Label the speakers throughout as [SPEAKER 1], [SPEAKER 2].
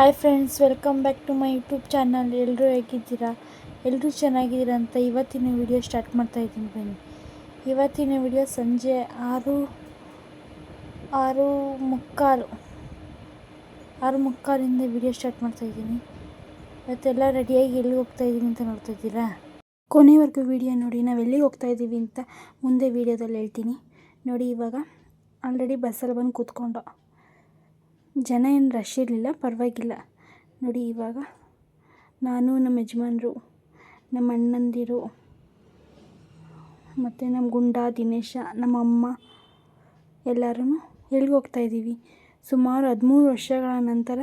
[SPEAKER 1] Hi friends welcome back to my YouTube channel ಎಲ್ಲರೂ ಹೇಗಿದ್ದೀರಾ? ಎಲ್ಲರೂ ಚೆನ್ನಾಗಿದ್ದೀರಾ ಅಂತ ಇವತ್ತಿನ ವಿಡಿಯೋ ಸ್ಟಾರ್ಟ್ ಮಾಡ್ತಾ ಇದ್ದೀನಿ ಬನ್ನಿ. ಇವತ್ತಿನ ವಿಡಿಯೋ ಸಂಜೆ ಆರು ಆರು ಮುಕ್ಕಾಲು, ಆರು ಮುಕ್ಕಾಲಿಂದ ವಿಡಿಯೋ ಸ್ಟಾರ್ಟ್ ಮಾಡ್ತಾ ಇದ್ದೀನಿ. ಇವತ್ತೆಲ್ಲ ರೆಡಿಯಾಗಿ ಎಲ್ಲಿಗೆ ಹೋಗ್ತಾ ಇದ್ದೀನಿ ಅಂತ ನೋಡ್ತಾ ಇದ್ದೀರಾ? ಕೊನೆವರೆಗೂ ವಿಡಿಯೋ ನೋಡಿ, ನಾವು ಎಲ್ಲಿಗೆ ಹೋಗ್ತಾ ಇದ್ದೀವಿ ಅಂತ ಮುಂದೆ ವಿಡಿಯೋದಲ್ಲಿ ಹೇಳ್ತೀನಿ. ನೋಡಿ ಇವಾಗ ಆಲ್ರೆಡಿ ಬಸ್ಸಲ್ಲಿ ಬಂದು ಕೂತ್ಕೊಂಡು. ಜನ ಏನು ರಶ್ ಇರಲಿಲ್ಲ ಪರವಾಗಿಲ್ಲ. ನೋಡಿ ಇವಾಗ ನಾನು ನಮ್ಮ ಯಜಮಾನ್ರು ನಮ್ಮ ಅಣ್ಣಂದಿರು ಮತ್ತು ನಮ್ಮ ಗುಂಡ ದಿನೇಶ ನಮ್ಮ ಅಮ್ಮ ಎಲ್ಲರೂ ಎಲ್ಲಿಗೆ ಹೋಗ್ತಾ ಇದ್ದೀವಿ. ಸುಮಾರು ಹದಿಮೂರು ವರ್ಷಗಳ ನಂತರ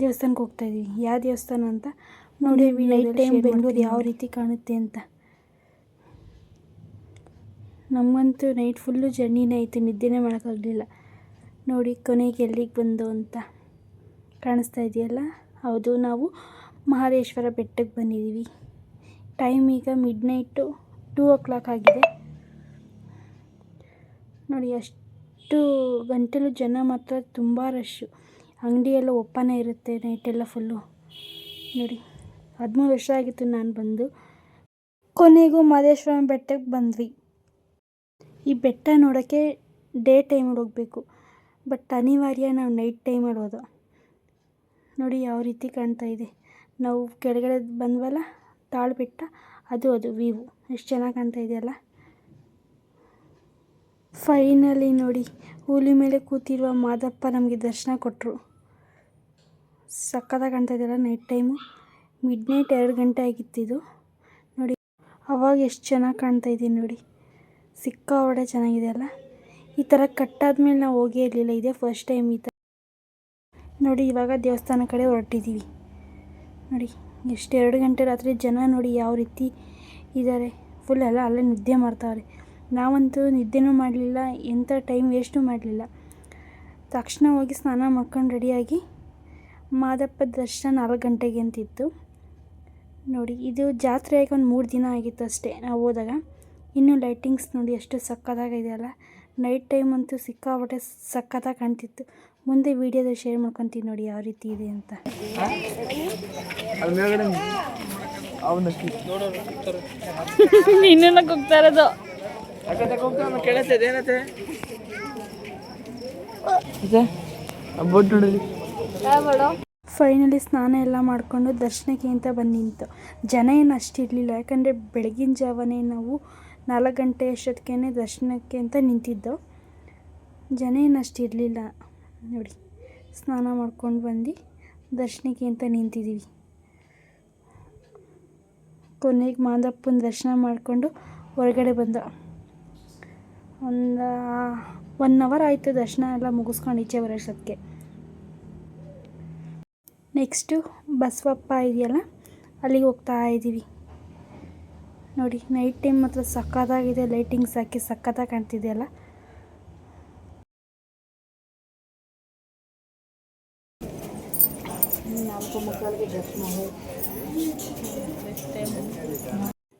[SPEAKER 1] ದೇವಸ್ಥಾನಕ್ಕೆ ಹೋಗ್ತಾ ಇದ್ದೀವಿ. ಯಾವ ದೇವಸ್ಥಾನ ಅಂತ ನೋಡಿ ನೈಟ್ ಟೈಮ್ ಬೆಂಗಳೂರು ಯಾವ ರೀತಿ ಕಾಣುತ್ತೆ ಅಂತ. ನಮಗಂತೂ ನೈಟ್ ಫುಲ್ಲು ಜರ್ನಿನೇ ಆಯಿತು. ನಿದ್ದೆನೇ ಮಾಡೋಕ್ಕಾಗಲಿಲ್ಲ. ನೋಡಿ ಕೊನೆಗೆ ಎಲ್ಲಿಗೆ ಬಂದು ಅಂತ ಕಾಣಿಸ್ತಾ ಇದೆಯಲ್ಲ? ಹೌದು, ನಾವು ಮಹದೇಶ್ವರ ಬೆಟ್ಟಕ್ಕೆ ಬಂದಿದ್ದೀವಿ. ಟೈಮ್ ಈಗ midnight two o'clock ಆಗಿದೆ. ನೋಡಿ, ಅಷ್ಟು ಗಂಟೆಲು ಜನ ಮಾತ್ರ, ತುಂಬ ರಶ್ಶು ಅಂಗಡಿಯೆಲ್ಲ ಒಪ್ಪನೇ ಇರುತ್ತೆ ನೈಟೆಲ್ಲ ಫುಲ್ಲು ನೋಡಿ, ಹದಿಮೂರು ವರ್ಷ ಆಗಿತ್ತು ನಾನು ಬಂದು. ಕೊನೆಗೂ ಮಹದೇಶ್ವರನ ಬೆಟ್ಟಕ್ಕೆ ಬಂದ್ವಿ. ಈ ಬೆಟ್ಟ ನೋಡೋಕ್ಕೆ ಡೇ ಟೈಮಲ್ಲಿ ಹೋಗಬೇಕು. ಬಟ್ ಅನಿವಾರ್ಯ ನಾವು ನೈಟ್ ಟೈಮ್ ಆಡೋದು. ನೋಡಿ ಯಾವ ರೀತಿ ಕಾಣ್ತಾ ಇದೆ. ನಾವು ಕೆಳಗಡೆ ಬಂದ್ವಲ್ಲ ತಾಳು ಬೆಟ್ಟ ಅದು ಅದು, ವೀವು. ಎಷ್ಟು ಚೆನ್ನಾಗಿ ಕಾಣ್ತಾ ಇದೆಯಲ್ಲ ಫೈನಲಿ ನೋಡಿ, ಹೂಲಿ ಮೇಲೆ ಕೂತಿರುವ ಮಾದಪ್ಪ ನಮಗೆ ದರ್ಶನ ಕೊಟ್ಟರು ಸಕ್ಕತ್ತಾಗಿ ಕಾಣ್ತಾ ಇದೆಯಲ್ಲ ನೈಟ್ ಟೈಮು? ಮಿಡ್ ನೈಟ್ ಎರಡು ಗಂಟೆ ಆಗಿತ್ತಿದು ನೋಡಿ, ಅವಾಗ ಎಷ್ಟು ಚೆನ್ನಾಗಿ ಕಾಣ್ತಾ ಇದೆ ನೋಡಿ. ಸಿಕ್ಕಾಪಟ್ಟೆ ಚೆನ್ನಾಗಿದೆಯಲ್ಲ ಈ ಥರ ಕಟ್ಟಾದ್ಮೇಲೆ ನಾವು ಹೋಗೇ ಇರಲಿಲ್ಲ. ಇದೇ ಫಸ್ಟ್ ಟೈಮ್ ಈ ಥರ ನೋಡಿ, ಇವಾಗ ದೇವಸ್ಥಾನ ಕಡೆ ಹೊರಟಿದ್ದೀವಿ ನೋಡಿ ಎಷ್ಟು ಎರಡು ಗಂಟೆ ರಾತ್ರಿ ಜನ ನೋಡಿ ಯಾವ ರೀತಿ ಇದ್ದಾರೆ ಫುಲ್ ಎಲ್ಲ ಅಲ್ಲೇ ನಿದ್ದೆ ಮಾಡ್ತಾವ್ರೆ. ನಾವಂತೂ ನಿದ್ದೆನೂ ಮಾಡಲಿಲ್ಲ ಎಂಥ ಟೈಮ್ ವೇಸ್ಟು ಮಾಡಲಿಲ್ಲ. ತಕ್ಷಣ ಹೋಗಿ ಸ್ನಾನ ಮಾಡ್ಕೊಂಡು ರೆಡಿಯಾಗಿ ಮಾದಪ್ಪ ದರ್ಶನ ನಾಲ್ಕು ಗಂಟೆಗೆ ಅಂತಿತ್ತು. ನೋಡಿ, ಇದು ಜಾತ್ರೆ ಆಗಿ ಒಂದು ಮೂರು ದಿನ ಆಗಿತ್ತು ಅಷ್ಟೇ. ನಾವು ಹೋದಾಗ. ಇನ್ನೂ ಲೈಟಿಂಗ್ಸ್ ನೋಡಿ, ಎಷ್ಟು ಸಕ್ಕತ್ತಾಗಿದೆಯಲ್ಲ ನೈಟ್ ಟೈಮ್ ಅಂತೂ ಸಿಕ್ಕಾಪಟ್ಟೆ ಸಖತ್ತಾಗಿ ಕಾಣ್ತಿತ್ತು. ಮುಂದೆ ವೀಡಿಯೋದಲ್ಲಿ ಶೇರ್ ಮಾಡ್ಕೊತೀನಿ ನೋಡಿ ಯಾವ ರೀತಿ ಇದೆ ಅಂತ. ಹೋಗ್ತಾ ಇರೋದು.
[SPEAKER 2] ನೋಡಲಿ
[SPEAKER 1] ಫೈನಲಿ ಸ್ನಾನ ಎಲ್ಲ ಮಾಡಿಕೊಂಡು ದರ್ಶನಕ್ಕೆ ಅಂತ ಬಂದು ನಿಂತು. ಜನ ಏನು ಅಷ್ಟಿರಲಿಲ್ಲ ಯಾಕಂದರೆ ಬೆಳಗಿನ ಜಾವನೇ ನಾವು ನಾಲ್ಕು ಗಂಟೆ ಅಷ್ಟೊತ್ತಿಗೆ ದರ್ಶನಕ್ಕೆ ಅಂತ ನಿಂತಿದ್ದು. ಜನ ಏನು ಅಷ್ಟು ಇರಲಿಲ್ಲ. ನೋಡಿ, ಸ್ನಾನ ಮಾಡ್ಕೊಂಡು ಬಂದು ದರ್ಶನಕ್ಕೆ ಅಂತ ನಿಂತಿದ್ದೀವಿ ಕೊನೆಗೆ ಮಾದಪ್ಪನ ದರ್ಶನ ಮಾಡಿಕೊಂಡು ಹೊರಗಡೆ ಬಂದ. ಒಂದು ಒನ್ ಅವರ್ ಆಯಿತು ದರ್ಶನ ಎಲ್ಲ ಮುಗಿಸ್ಕೊಂಡು ಈಚೆ ಬರೋಷ್ಟೊತ್ತಿಗೆ ನೆಕ್ಸ್ಟು ಬಸವಪ್ಪ ಇದೆಯಲ್ಲ, ಅಲ್ಲಿಗೆ ಹೋಗ್ತಾ ಇದ್ದೀವಿ ನೋಡಿ ನೈಟ್ ಟೈಮ್ ಮಾತ್ರ ಸಕ್ಕತ್ತಾಗಿದೆ ಲೈಟಿಂಗ್ಸ್ ಹಾಕಿ ಸಕ್ಕತ್ತಾಗಿ ಕಾಣ್ತಿದೆಯಲ್ಲ?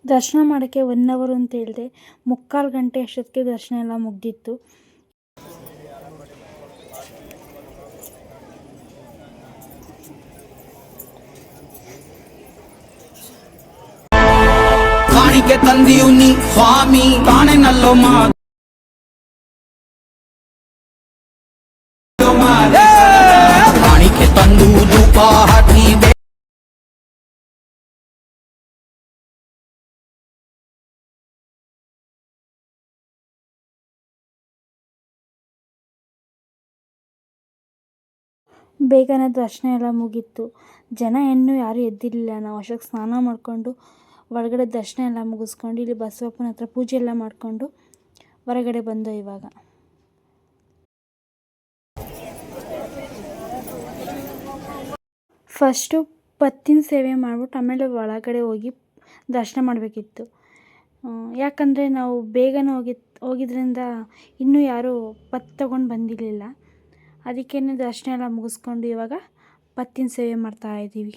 [SPEAKER 1] ದರ್ಶನ ಮಾಡೋಕ್ಕೆ ಒನ್ ಅವರ್ ಅಂತ ಹೇಳಿದೆ. ಮುಕ್ಕಾಲು ಗಂಟೆ ಅಷ್ಟೊತ್ತಿಗೆ ದರ್ಶನ ಎಲ್ಲ ಮುಗ್ದಿತ್ತು.
[SPEAKER 3] ಕಾಣಿಕೆ ತಂದಿಯು ನೀ ಸ್ವಾಮಿ. ಕಾಣೆನಲ್ಲೋ ಮಾ ಕಾಣಿಕೆ ತಂದು ಧೂಪ ಹಾಕಿ
[SPEAKER 1] ಬೇಗನೆ ದರ್ಶನ ಎಲ್ಲ ಮುಗೀತು. ಜನ ಇನ್ನೂ ಯಾರೂ ಎದ್ದಿರಲಿಲ್ಲ. ನಾವು ಅಷ್ಟಕ್ಕೆ ಸ್ನಾನ ಮಾಡಿಕೊಂಡು ಒಳಗಡೆ ದರ್ಶನ ಎಲ್ಲ ಮುಗಿಸ್ಕೊಂಡು ಇಲ್ಲಿ ಬಸವಪ್ಪನ ಹತ್ರ ಪೂಜೆ ಎಲ್ಲ ಮಾಡಿಕೊಂಡು ಹೊರಗಡೆ ಬಂದು ಇವಾಗ. ಫಸ್ಟು ಪತ್ತಿನ ಸೇವೆ ಮಾಡಿಬಿಟ್ಟು ಆಮೇಲೆ ಒಳಗಡೆ ಹೋಗಿ ದರ್ಶನ ಮಾಡಬೇಕಿತ್ತು. ಯಾಕಂದರೆ ನಾವು ಬೇಗನೆ ಹೋಗಿ, ಹೋಗಿದ್ರಿಂದ ಇನ್ನೂ ಯಾರೂ ಪತ್ ತಗೊಂಡು ಬಂದಿರಲಿಲ್ಲ. ಅದಕ್ಕೇ ದರ್ಶನ ಎಲ್ಲ ಮುಗಿಸ್ಕೊಂಡು ಇವಾಗ ಪತ್ತಿನ ಸೇವೆ ಮಾಡ್ತಾ ಇದ್ದೀವಿ.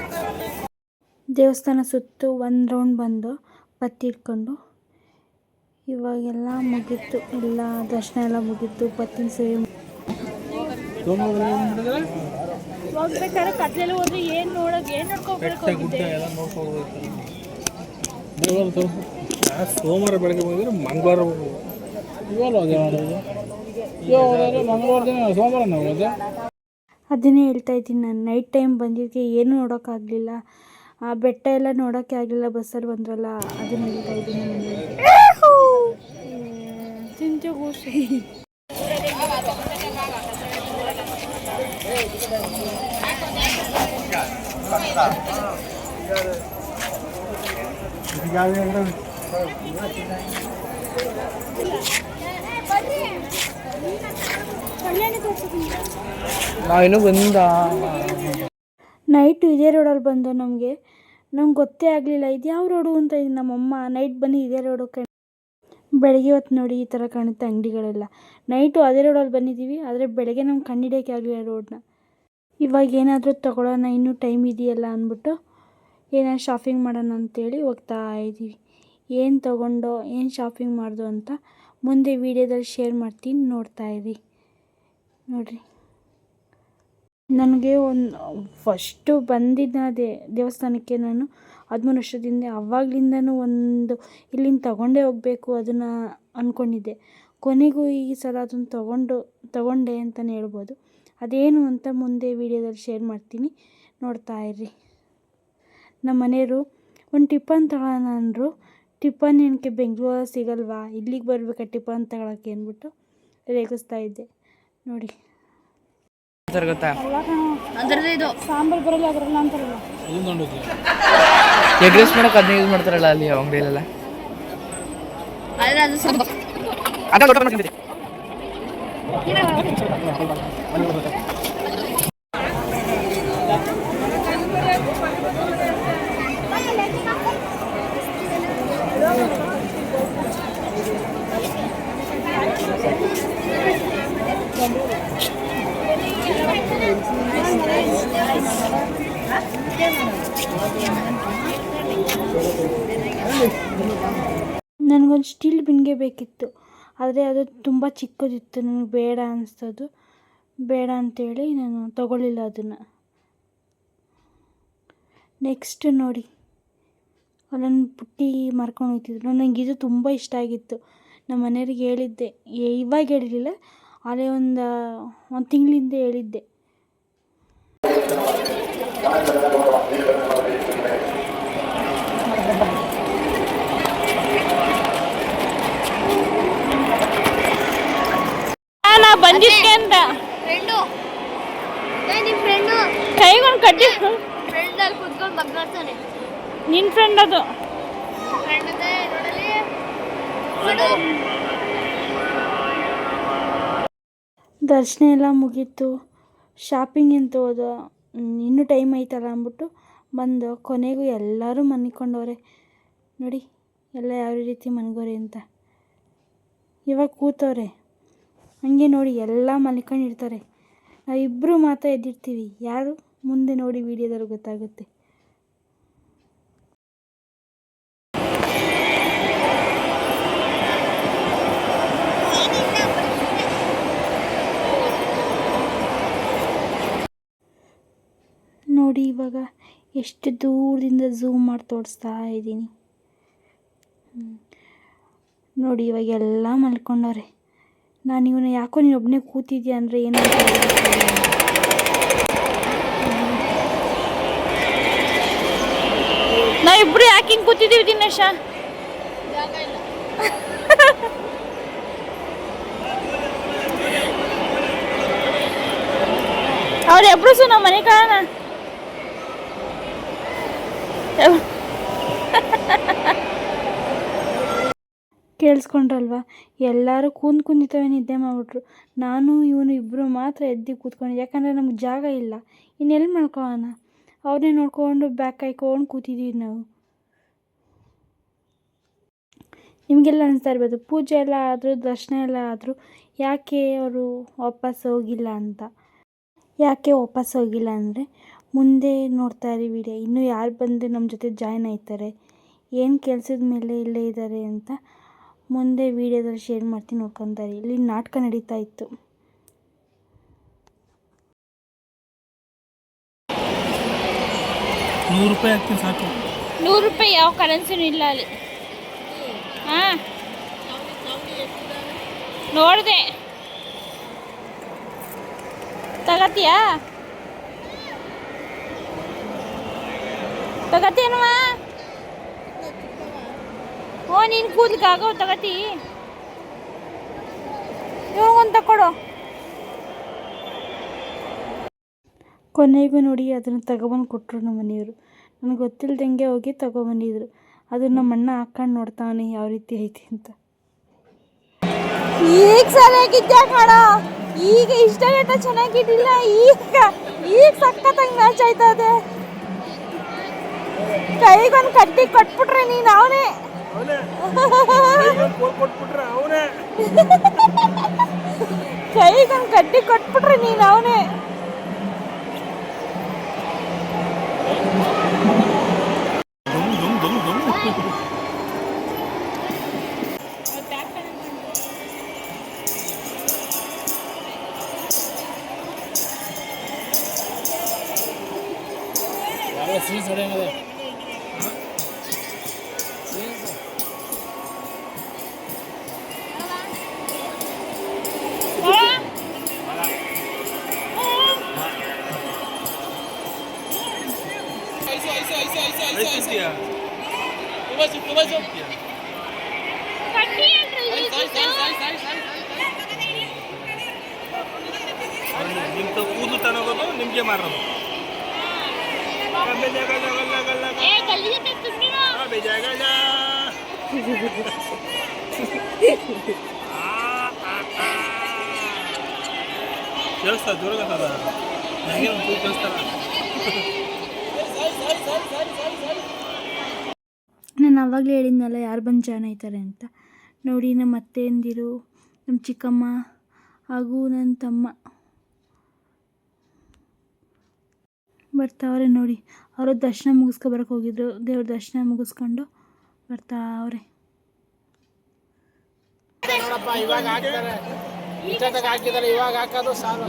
[SPEAKER 1] ದೇವಸ್ಥಾನ ಸುತ್ತು ಒಂದು ರೌಂಡ್ ಬಂದು ಬತ್ತಿ ಇಟ್ಕೊಂಡು ಇವಾಗೆಲ್ಲ ಮುಗೀತು. ಎಲ್ಲ ದರ್ಶನ ಎಲ್ಲ ಮುಗೀತು. ಪತ್ತಿನ ಸೇವೆ ಹೋಗ್ಬೇಕಾದ್ರೆ ಕತ್ಲೆಲ್ಲ ಹೋದ್ರೆ ಏನು ನೋಡೋಕೆ ಏನು ನೋಡ್ಕೋಬೇಕು
[SPEAKER 4] ಸೋಮವಾರ ಬೆಳಗ್ಗೆ ಹೋಗಿದ್ರೆ ಮಂಗಳವಾರ ಇವಾಗ ಮಂಗಳವಾರ ದಿನ ಸೋಮವಾರ ನಾವು
[SPEAKER 1] ಅದನ್ನೇ ಹೇಳ್ತಾ ಇದ್ದೀನಿ ನಾನು. ನೈಟ್ ಟೈಮ್ ಬಂದಿದ್ದಕ್ಕೆ ಏನೂ ನೋಡೋಕ್ಕಾಗಲಿಲ್ಲ. ಆ ಬೆಟ್ಟ ಎಲ್ಲ ನೋಡೋಕ್ಕೆ ಆಗಲಿಲ್ಲ ಬಸ್ಸಲ್ಲಿ ಬಂದ್ರಲ್ಲ ಅದು ನೋಡ್ತಾ ಇದ್ದೀನಿ
[SPEAKER 2] ನಾವಿನ್ನೂ ಬಂದ.
[SPEAKER 1] ನೈಟ್ ಇದೇ ರೋಡಲ್ಲಿ ಬಂದು ನಮಗೆ. ನಮ್ಗೆ ಗೊತ್ತೇ ಆಗಲಿಲ್ಲ, ಇದು ಯಾವ ರೋಡು ಅಂತ ನಮ್ಮಮ್ಮ ನೈಟ್ ಬನ್ನಿ ಇದೇ ರೋಡು ಕಣ್, ಬೆಳಗ್ಗೆ ಹೊತ್ತು ನೋಡಿ ಈ ಥರ ಕಾಣುತ್ತೆ ಅಂಗಡಿಗಳೆಲ್ಲ. ನೈಟು ಅದೇ ರೋಡಲ್ಲಿ ಬಂದಿದ್ದೀವಿ ಆದರೆ ಬೆಳಗ್ಗೆ ನಮ್ಗೆ ಕಂಡಿಡಿಯೋಕ್ಕೆ ಆಗಲಿಲ್ಲ ರೋಡನ್ನ ಇವಾಗ ಏನಾದರೂ ತೊಗೊಳ್ಳೋಣ ಇನ್ನೂ ಟೈಮ್ ಇದೆಯಲ್ಲ ಅಂದ್ಬಿಟ್ಟು ಏನಾದ್ರು ಶಾಪಿಂಗ್ ಮಾಡೋಣ ಅಂತೇಳಿ ಹೋಗ್ತಾ ಇದ್ದೀವಿ ಏನು ತೊಗೊಂಡೋ, ಏನು ಶಾಪಿಂಗ್ ಮಾಡ್ದೋ ಅಂತ ಮುಂದೆ ವೀಡಿಯೋದಲ್ಲಿ ಶೇರ್ ಮಾಡ್ತೀನಿ, ನೋಡ್ತಾ ಇರಿ. ನೋಡಿರಿ. ನನಗೆ ಒಂದು, ಫಸ್ಟು ಬಂದಿದ್ದ ಅದೇ ದೇವಸ್ಥಾನಕ್ಕೆ ನಾನು ಹದಿಮೂರು ವರ್ಷದಿಂದ ಅವಾಗ್ಲಿಂದನೂ ಒಂದು, ಇಲ್ಲಿಂದ ತಗೊಂಡೇ ಹೋಗಬೇಕು ಅದನ್ನು ಅಂದ್ಕೊಂಡಿದ್ದೆ ಕೊನೆಗೂ ಈ ಸಲ ಅದನ್ನು ತಗೊಂಡು, ತಗೊಂಡೆ ಅಂತಲೇ ಹೇಳ್ಬೋದು. ಅದೇನು ಅಂತ ಮುಂದೆ ವೀಡಿಯೋದಲ್ಲಿ ಶೇರ್ ಮಾಡ್ತೀನಿ. ನೋಡ್ತಾ ಇರ್ರಿ. ನಮ್ಮ ಮನೆಯವರು, ಒಂದು ಟಿಫನ್ ತಗೊಳ್ಳೋಣ ಅಂದರು ಟಿಫನ್ ಏನಕ್ಕೆ, ಬೆಂಗಳೂರಲ್ಲಿ ಸಿಗಲ್ವಾ? ಇಲ್ಲಿಗೆ ಬರಬೇಕಾ ಟಿಫನ್ ತಗೊಳಕ್ಕೆ ಅಂದ್ಬಿಟ್ಟು ರೇಗಿಸ್ತಾ ಇದ್ದೆ. ನೋಡಿ.
[SPEAKER 2] ಸರ್ ಗೊತ್ತಾ
[SPEAKER 1] ಸಾಂಬಾರು ಬರಲ್ಲ ಅಂತಾರಲ್ಲ
[SPEAKER 2] ಎಗ್ ರೈಸ್ ಮಾಡೋಕೆ ಅದನ್ನ ಯೂಸ್ ಮಾಡ್ತಾರಲ್ಲ ಅಲ್ಲಿ ಅಂಗಡಿಯಲ್ಲೆಲ್ಲ?
[SPEAKER 1] ನನಗೊಂದು ಸ್ಟೀಲ್ ಬಿನ್ಗೆ ಬೇಕಿತ್ತು, ಆದರೆ ಅದು ತುಂಬ ಚಿಕ್ಕದಿತ್ತು, ನನಗೆ ಬೇಡ ಅನಿಸ್ತದು ಬೇಡ ಅಂತೇಳಿ ನಾನು ತಗೊಳ್ಳಿಲ್ಲ ಅದನ್ನು. ನೆಕ್ಸ್ಟ್ ನೋಡಿ. ನನ್ನ ಪುಟ್ಟಿ ಮಾರ್ಕೊಂಡು ಹೋಗ್ತಿದ್ರು ನನಗೆ ಇದು ತುಂಬ ಇಷ್ಟ ಆಗಿತ್ತು. ನಮ್ಮ ಮನೆಯವ್ರಿಗೆ ಹೇಳಿದ್ದೆ. ಇವಾಗ ಹೇಳಿರಲಿಲ್ಲ ಅದೇ ಒಂದು ಒಂದು ತಿಂಗಳಿಂದ ಹೇಳಿದ್ದೆ. ಬಂದಿದ್ದೆ ಅಂತ.
[SPEAKER 5] ಫ್ರೆಂಡು. ಏ ನಿಮ್ಮ ಫ್ರೆಂಡು?
[SPEAKER 1] ಕೈಗೊಂದು ಕಡ್ಡಿ
[SPEAKER 5] ಫ್ರೆಂಡ್ ಅಲ್ಲಿ ಕುತ್ಕೊಂಡು ಬಗ್ಗಾಡ್ತಾನೆ
[SPEAKER 1] ನಿನ್ನ ಫ್ರೆಂಡ್ ಅದು.
[SPEAKER 5] ಫ್ರೆಂಡ್ ಅದೇ ನೋಡಲಿ ನೋಡು.
[SPEAKER 1] ದರ್ಶನ ಎಲ್ಲ ಮುಗೀತು. ಶಾಪಿಂಗ್ ಅಂತ ಹೋದ ಇನ್ನೂ ಟೈಮ್ ಐತಲ್ಲ ಅಂದ್ಬಿಟ್ಟು ಬಂದು ಕೊನೆಗೂ ಎಲ್ಲರೂ ಮನಿಕೊಂಡವ್ರೆ. ನೋಡಿ, ಎಲ್ಲ ಯಾವ ರೀತಿ ಮನ್ಗೋರೆ ಅಂತ. ಇವಾಗ ಕೂತವ್ರೆ. ಹಂಗೆ ನೋಡಿ, ಎಲ್ಲ ಮಲ್ಕೊಂಡಿರ್ತಾರೆ. ನಾವಿಬ್ಬರು ಮಾತ್ರ ಎದ್ದಿರ್ತೀವಿ. ಯಾರು? ಮುಂದೆ ನೋಡಿ ವೀಡಿಯೋದಲ್ಲಿ ಗೊತ್ತಾಗುತ್ತೆ. ನೋಡಿ ಇವಾಗ ಎಷ್ಟು ದೂರದಿಂದ ಝೂಮ್ ಮಾಡಿ ತೋರಿಸ್ತಾ ಇದ್ದೀನಿ. ನೋಡಿ ಇವಾಗ ಎಲ್ಲ ಮಲ್ಕೊಂಡವ್ರೆ. ನಾನು ಇವನ ಯಾಕೋ ನೀನು ಒಬ್ಬನೇ ಕೂತಿದ್ಯಾ ಅಂದರೆ ಏನು. ನಾವಿಬ್ರು ಯಾಕೆ ಹಿಂಗೆ ಕೂತಿದ್ದೀವಿ ದಿನೇಶ? ಅವ್ರು ಎಬ್ರು ಸು ನಮ್ಮ ಮನೆ ಕಾರಣ. ಕೇಳಿಸ್ಕೊಂಡ್ರಲ್ವಾ? ಎಲ್ಲರೂ ಕೂತ್ ಕುಂದಿತವೆ ನಿದ್ದೆ ಮಾಡಿಬಿಟ್ರು. ನಾನು, ಇವನು ಇಬ್ಬರು ಮಾತ್ರ ಎದ್ದು ಕೂತ್ಕೊಂಡಿದ್ದೆ. ಯಾಕಂದರೆ ನಮ್ಗೆ ಜಾಗ ಇಲ್ಲ. ಇನ್ನೆಲ್ಲಿ ಮಾಡ್ಕೋಣ ಅವ್ರನ್ನೇ ನೋಡ್ಕೊಂಡು ಬ್ಯಾಕ್ ಕಾಯ್ಕೊಂಡು ಕೂತಿದ್ದೀವಿ ನಾವು. ನಿಮಗೆಲ್ಲ ಅನಿಸ್ತಾ ಇರ್ಬೋದು, ಪೂಜೆ ಎಲ್ಲ ಆದರೂ, ದರ್ಶನ ಎಲ್ಲ ಆದರೂ ಯಾಕೆ ಅವರು ವಾಪಸ್ ಹೋಗಿಲ್ಲ ಅಂತ? ಯಾಕೆ ವಾಪಸ್ ಹೋಗಿಲ್ಲ ಅಂದರೆ ಮುಂದೆ ನೋಡ್ತಾ ಇರಿ ವಿಡಿಯೋ. ಇನ್ನೂ ಯಾರು ಬಂದು ನಮ್ಮ ಜೊತೆ ಜಾಯ್ನ್ ಆಯ್ತಾರೆ ಏನು ಕೆಲಸದ ಮೇಲೆ ಇಲ್ಲೇ ಇದ್ದಾರೆ ಅಂತ ಮುಂದೆ ವಿಡಿಯೋದಲ್ಲಿ ಶೇರ್ ಮಾಡ್ತೀನಿ ನೋಡ್ಕೊತಾರೆ ಇಲ್ಲಿ ನಾಟಕ ನಡೀತಾ ಇತ್ತು.
[SPEAKER 4] ನೂರು ರೂಪಾಯಿ ಹಾಕ್ತೀನಿ ಸಾಕು.
[SPEAKER 6] ನೂರು ರೂಪಾಯಿ ಯಾವ ಕರೆನ್ಸಿನೂ ಇಲ್ಲ ಅಲ್ಲಿ. ಹಾಂ. ನೋಡಿದೆ. ತಗತ್ತೀಯಾ ತಗತ್ತೇನವ ಓ, ನೀನು ಕೂದ್ಲಿಗೆ ಆಗೋ ತಗತಿ. ಇವಾಗೊಂದು ತಕೊಡು
[SPEAKER 1] ಕೊನೆಗೂ ನೋಡಿ, ಅದನ್ನು ತಗೊಬಂದು ಕೊಟ್ರು ನಮ್ಮ ಮನೆಯವರು. ನನಗೆ ಗೊತ್ತಿಲ್ದಂಗೆ ಹೋಗಿ ತಗೊಬಂದಿದ್ರು. ಅದು ನಮ್ಮ ಅಣ್ಣ ಹಾಕೊಂಡು ನೋಡ್ತಾವನೆ ಯಾವ ರೀತಿ ಐತಿ ಅಂತ.
[SPEAKER 6] ಈಗ ಸರಿಯಾಗಿದ್ದೆ ಕಣ? ಈಗ ಇಷ್ಟ ಗಂಟ ಚೆನ್ನಾಗಿದ್ದಿಲ್ಲ, ಈಗ ಈಗ ಸಕ್ಕತ್ತಾಗಿ ಮ್ಯಾಚ್ ಆಯ್ತದೆ. ಕೈಗೊಂದು ಕಟ್ಟಿ ಕೊಟ್ಬಿಟ್ರೆ ನೀನು ಅವನೇ. ಕೈಗೊಂದು ಕಟ್ಟಿ ಕೊಟ್ಬಿಟ್ರೆ ನೀನು ಅವನೇ.
[SPEAKER 4] ನಿಮ್ದು ಕೂದಲು ತನಗೋದು ನಿಮಗೆ ಮಾರೋದು
[SPEAKER 6] ಏ ಗಲ್ಲಿಗೆ ಆ
[SPEAKER 4] ಕೇಳಿಸ್ತಾ ದೂರಗತ್ತದ ನನಗೆ ಒಂದು ಕೂದಲು ಕೇಳಿಸ್ತಾರ
[SPEAKER 1] ನಾನು ಆವಾಗಲೇ ಹೇಳಿದ್ನಲ್ಲ ಯಾರು ಬಂದು ಜಾಯ್ನ್ ಆಯ್ತಾರೆ ಅಂತ. ನೋಡಿ ನಮ್ಮ ಅತ್ತೆಯಂದಿರು ನಮ್ಮ ಚಿಕ್ಕಮ್ಮ ಹಾಗೂ ನನ್ನ ತಮ್ಮ ಬರ್ತಾವ್ರೆ ನೋಡಿ. ಅವರು ದರ್ಶನ ಮುಗಿಸ್ಕೊ ಬರಕ್ಕೆ ಹೋಗಿದ್ರು. ದೇವ್ರ ದರ್ಶನ ಮುಗಿಸ್ಕೊಂಡು ಬರ್ತಾವ್ರೆ.
[SPEAKER 4] ಇವಾಗ ಹಾಕಿದ್ದಾರೆ. ಇವಾಗ ಹಾಕೋದು ಸಾಲು.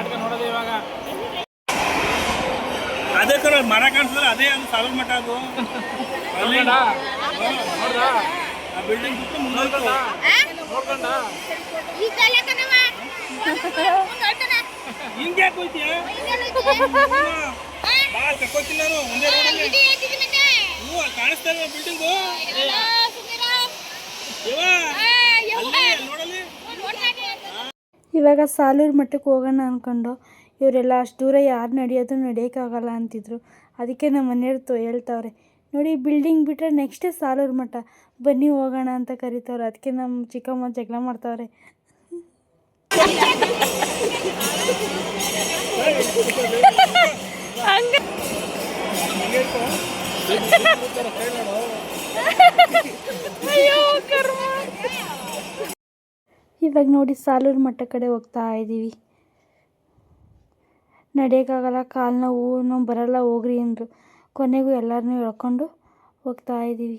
[SPEAKER 4] ನಾಟಕ ನೋಡೋದು ಇವಾಗ. ಅದೇ ತರ ಮರ ಕಾಣಿಸಿದ್ರೆ ಅದೇ ಅದು ಸಾವಿರ ಮಠ ಅದು. ನೋಡ್ದ ಆ ಬಿಲ್ಡಿಂಗ್ ಸುತ್ತ ಮುಂದೆ ನೋಡ್ಕೊಂಡ ಹಿಂಗೆ ಯಾಕೆ ಹೋಯ್ತೀಯ ಬಾ ಕರ್ಕೋತೀನಿ ನಾನು ಒಂದೇ ರೋಡಲ್ಲಿ. ಹ್ಞೂ ಕಾಣಿಸ್ತಾ ಇಲ್ಲ ಬಿಲ್ಡಿಂಗು ನೋಡಲ್ಲಿ
[SPEAKER 1] ಇವಾಗ ಸಾಲೂರು ಮಠಕ್ಕೆ ಹೋಗೋಣ ಅಂದ್ಕೊಂಡು ಇವರೆಲ್ಲ ಅಷ್ಟು ದೂರ ಯಾರು ನಡೆಯೋದು ನಡೆಯೋಕ್ಕಾಗಲ್ಲ ಅಂತಿದ್ರು. ಅದಕ್ಕೆ ನಮ್ಮ ಮನೆಯವ್ರು ತೋ ಹೇಳ್ತಾವ್ರೆ ನೋಡಿ ಬಿಲ್ಡಿಂಗ್ ಬಿಟ್ಟರೆ ನೆಕ್ಸ್ಟೇ ಸಾಲೂರು ಮಠ. ಬನ್ನಿ ಹೋಗೋಣ ಅಂತ ಕರಿತವ್ರೆ. ಅದಕ್ಕೆ ನಮ್ಮ ಚಿಕ್ಕಮ್ಮ ಜಗಳ ಮಾಡ್ತಾವ್ರೆ. ಇವಾಗ ನೋಡಿ ಸಾಲೂರು ಮಠ ಕಡೆ ಹೋಗ್ತಾ ಇದ್ದೀವಿ ನಡೆಯೋಕ್ಕಾಗಲ್ಲ, ಕಾಲು ನೋವು ನಾವು ಬರಲ್ಲ, ಹೋಗ್ರಿ ಅಂದರು. ಕೊನೆಗೂ ಎಲ್ಲರನ್ನೂ ಹೇಳ್ಕೊಂಡು ಹೋಗ್ತಾ ಇದ್ದೀವಿ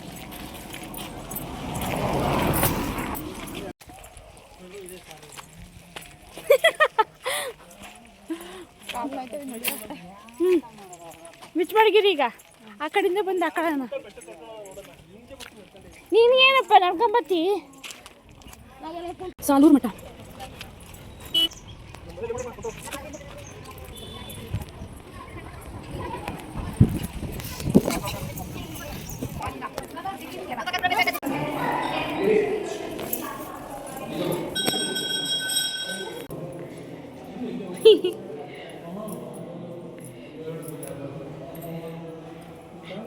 [SPEAKER 1] ಮಿಚ್ ಮಾಡಿಗಿರಿ ಈಗ. ಆ ಕಡೆಯಿಂದ ಬಂದು ಆ ಕಡೆ ನೀನು ಏನಪ್ಪ ನಡ್ಕೊಂಬತ್ತಿ ಸಾಲೂರು ಮಠ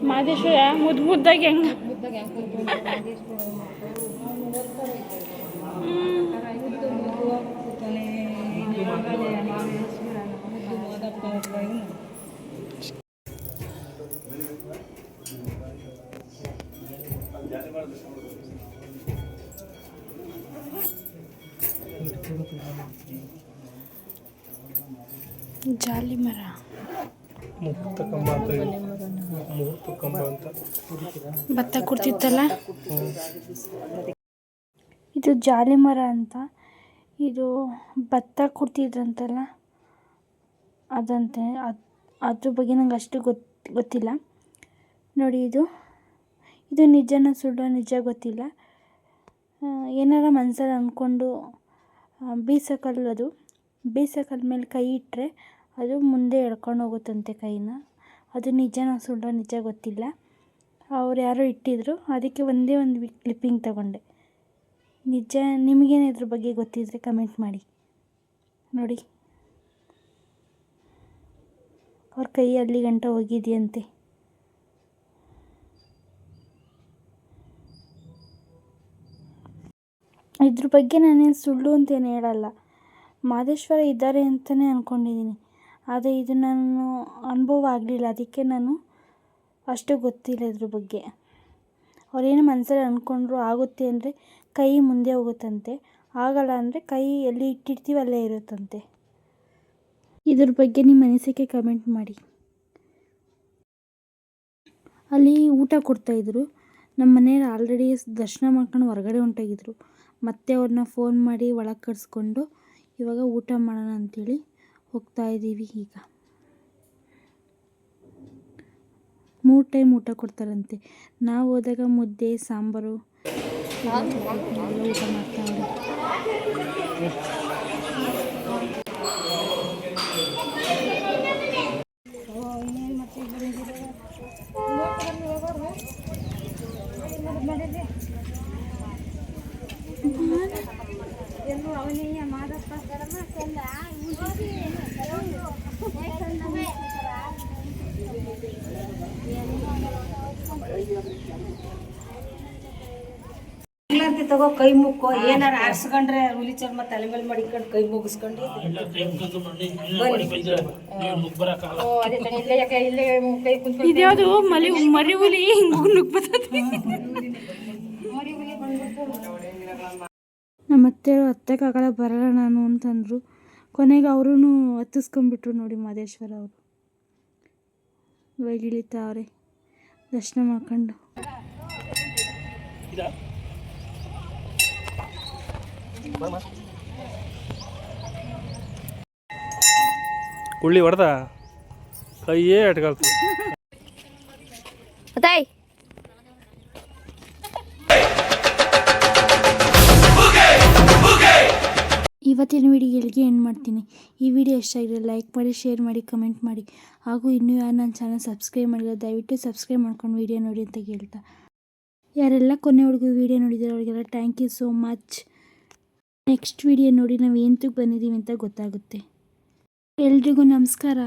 [SPEAKER 1] ಮಾದೇಶ್ವರ ಮುದ್ದು ಮುದ್ದಾಗಿ ಹೆಂಗ ಜಾಲಿ ಮರ
[SPEAKER 4] ಮುಹೂರ್ತ ಕಂಬ ಅಂತ ಇದೆ. ಮುಹೂರ್ತ ಕಂಬ ಅಂತ
[SPEAKER 1] ಭತ್ತ ಕೊಡ್ತಿತ್ತಲ್ಲ? ಇದು ಜಾಲಿ ಮರ ಅಂತ. ಇದು ಭತ್ತ ಕೊಡ್ತಿದ್ರಂತಲ್ಲ? ಅದಂತೆ. ಅದು, ಅದ್ರ ಬಗ್ಗೆ ನಂಗೆ ಅಷ್ಟು ಗೊತ್ತು ಗೊತ್ತಿಲ್ಲ. ನೋಡಿ ಇದು. ಇದು ನಿಜನ ಸುಳ್ಳು ನಿಜ ಗೊತ್ತಿಲ್ಲ. ಏನಾರ ಮನಸ್ಸಲ್ಲಿ ಅಂದ್ಕೊಂಡು ಬೀಸಕಲ್ಲು ಅದು ಬೀಸಕಲ್ ಮೇಲೆ ಕೈ ಇಟ್ಟರೆ ಅದು ಮುಂದೆ ಎಳ್ಕೊಂಡು ಹೋಗುತ್ತಂತೆ ಕೈನ. ಅದು ನಿಜನ ಸುಳ್ಳು ನಿಜ ಗೊತ್ತಿಲ್ಲ. ಅವ್ರು ಯಾರೋ ಇಟ್ಟಿದ್ರು, ಅದಕ್ಕೆ ಒಂದೇ ಒಂದು ಕ್ಲಿಪ್ಪಿಂಗ್ ತಗೊಂಡೆ. ನಿಜ, ನಿಮಗೇನು ಇದ್ರ ಬಗ್ಗೆ ಗೊತ್ತಿದ್ರೆ ಕಮೆಂಟ್ ಮಾಡಿ. ನೋಡಿ. ಅವ್ರ ಕೈ ಅಲ್ಲಿ ಗಂಟ ಹೋಗಿದೆಯಂತೆ. ಇದ್ರ ಬಗ್ಗೆ ನಾನೇನು ಸುಳ್ಳು ಅಂತೇನು ಹೇಳಲ್ಲ. ಮಾದೇಶ್ವರ ಇದ್ದಾರೆ ಅಂತಲೇ ಅಂದ್ಕೊಂಡಿದ್ದೀನಿ ಆದರೆ ಇದು ನಾನು ಅನುಭವ ಆಗಲಿಲ್ಲ. ಅದಕ್ಕೆ ನಾನು ಅಷ್ಟು ಗೊತ್ತಿಲ್ಲ ಇದ್ರ ಬಗ್ಗೆ. ಅವ್ರೇನು ಮನಸ್ಸಲ್ಲಿ ಅಂದ್ಕೊಂಡ್ರು ಆಗುತ್ತೆ ಅಂದರೆ ಕೈ ಮುಂದೆ ಹೋಗುತ್ತಂತೆ. ಆಗಲ್ಲ ಅಂದರೆ ಕೈ ಎಲ್ಲಿ ಇಟ್ಟಿರ್ತೀವಿ ಅಲ್ಲೇ ಇರುತ್ತಂತೆ. ಇದ್ರ ಬಗ್ಗೆ ನಿಮ್ಮ ಅನಿಸಿಕೆ ಕಮೆಂಟ್ ಮಾಡಿ. ಅಲ್ಲಿ ಊಟ ಕೊಡ್ತಾಯಿದ್ರು ನಮ್ಮ ಮನೆಯವ್ರು ಆಲ್ರೆಡಿ ದರ್ಶನ ಮಾಡ್ಕೊಂಡು ಹೊರಗಡೆ ಹೊಂಟೋಗಿದ್ರು. ಮತ್ತೆ ಅವ್ರನ್ನ ಫೋನ್ ಮಾಡಿ ಒಳಗೆ ಕರೆಸ್ಕೊಂಡು ಇವಾಗ ಊಟ ಮಾಡೋಣ ಅಂಥೇಳಿ ಹೋಗ್ತಾ ಇದ್ದೀವಿ ಈಗ. ಮೂರು ಟೈಮ್ ಊಟ ಕೊಡ್ತಾರಂತೆ. ನಾವು ಹೋದಾಗ ಮುದ್ದೆ ಸಾಂಬಾರು ಎಲ್ಲ ಊಟ ಮಾಡ್ತಾವ್ರೆ
[SPEAKER 7] ಇಲ್ಲಂತಿ ತಗೋ ಕೈ ಮುಕ್ಕೋ ಏನಾರ ಆರ್ಸ್ಕೊಂಡ್ರೆ ಹುಲಿ ಚರ್ಮ ತಲೆ ಮೇಲೆ ಮಡಿಕೊಂಡು ಕೈ ಮುಗಿಸ್ಕೊಂಡು
[SPEAKER 1] ಇದ್ಯಾವುದು ಮಲಿ ಮರಿ ಹುಲಿ ಹಿಂಗೆ ನಮ್ಮ ಅತ್ತೆ ಹತ್ತಕ್ಕಾಗಲ್ಲ ಬರಲ್ಲ ನಾನು ಅಂತಂದರು. ಕೊನೆಗೆ ಅವರೂ ಹತ್ತಿಸ್ಕೊಂಡ್ಬಿಟ್ರು ನೋಡಿ ಮಹದೇಶ್ವರ ಅವರು. ಇವಾಗ ಇಳಿತಾವ್ರೆ ದರ್ಶನ ಮಾಡ್ಕೊಂಡು.
[SPEAKER 4] ಕುಳ್ಳಿ ಹೊಡೆದ? ಕೈಯೇ ಅಟ್ಕಾಲ್ತು
[SPEAKER 5] ತಾಯ್
[SPEAKER 1] ಇವತ್ತಿನ ವಿಡಿಯೋ ಎಲ್ಲಿಗೆ ಎಂಡ್ ಮಾಡ್ತೀನಿ? ಈ ವಿಡಿಯೋ ಇಷ್ಟ ಲೈಕ್ ಮಾಡಿ ಶೇರ್ ಮಾಡಿ ಕಮೆಂಟ್ ಮಾಡಿ. ಹಾಗೂ ಇನ್ನೂ ಯಾರು ನನ್ನ ಚಾನಲ್ ಸಬ್ಸ್ಕ್ರೈಬ್ ಮಾಡಿಲ್ಲ, ದಯವಿಟ್ಟು ಸಬ್ಸ್ಕ್ರೈಬ್ ಮಾಡ್ಕೊಂಡು ವಿಡಿಯೋ ನೋಡಿ ಅಂತ ಕೇಳ್ತಾ ಯಾರೆಲ್ಲ ಕೊನೆವರೆಗೂ ವಿಡಿಯೋ ನೋಡಿದ್ದಾರೆ ಅವರಿಗೆಲ್ಲ thank you so much next video ನೋಡಿ ನಾವು ಎಂತಕ್ಕೆ ಬಂದಿದ್ದೀವಿ ಅಂತ ಗೊತ್ತಾಗುತ್ತೆ. ಎಲ್ರಿಗೂ ನಮಸ್ಕಾರ.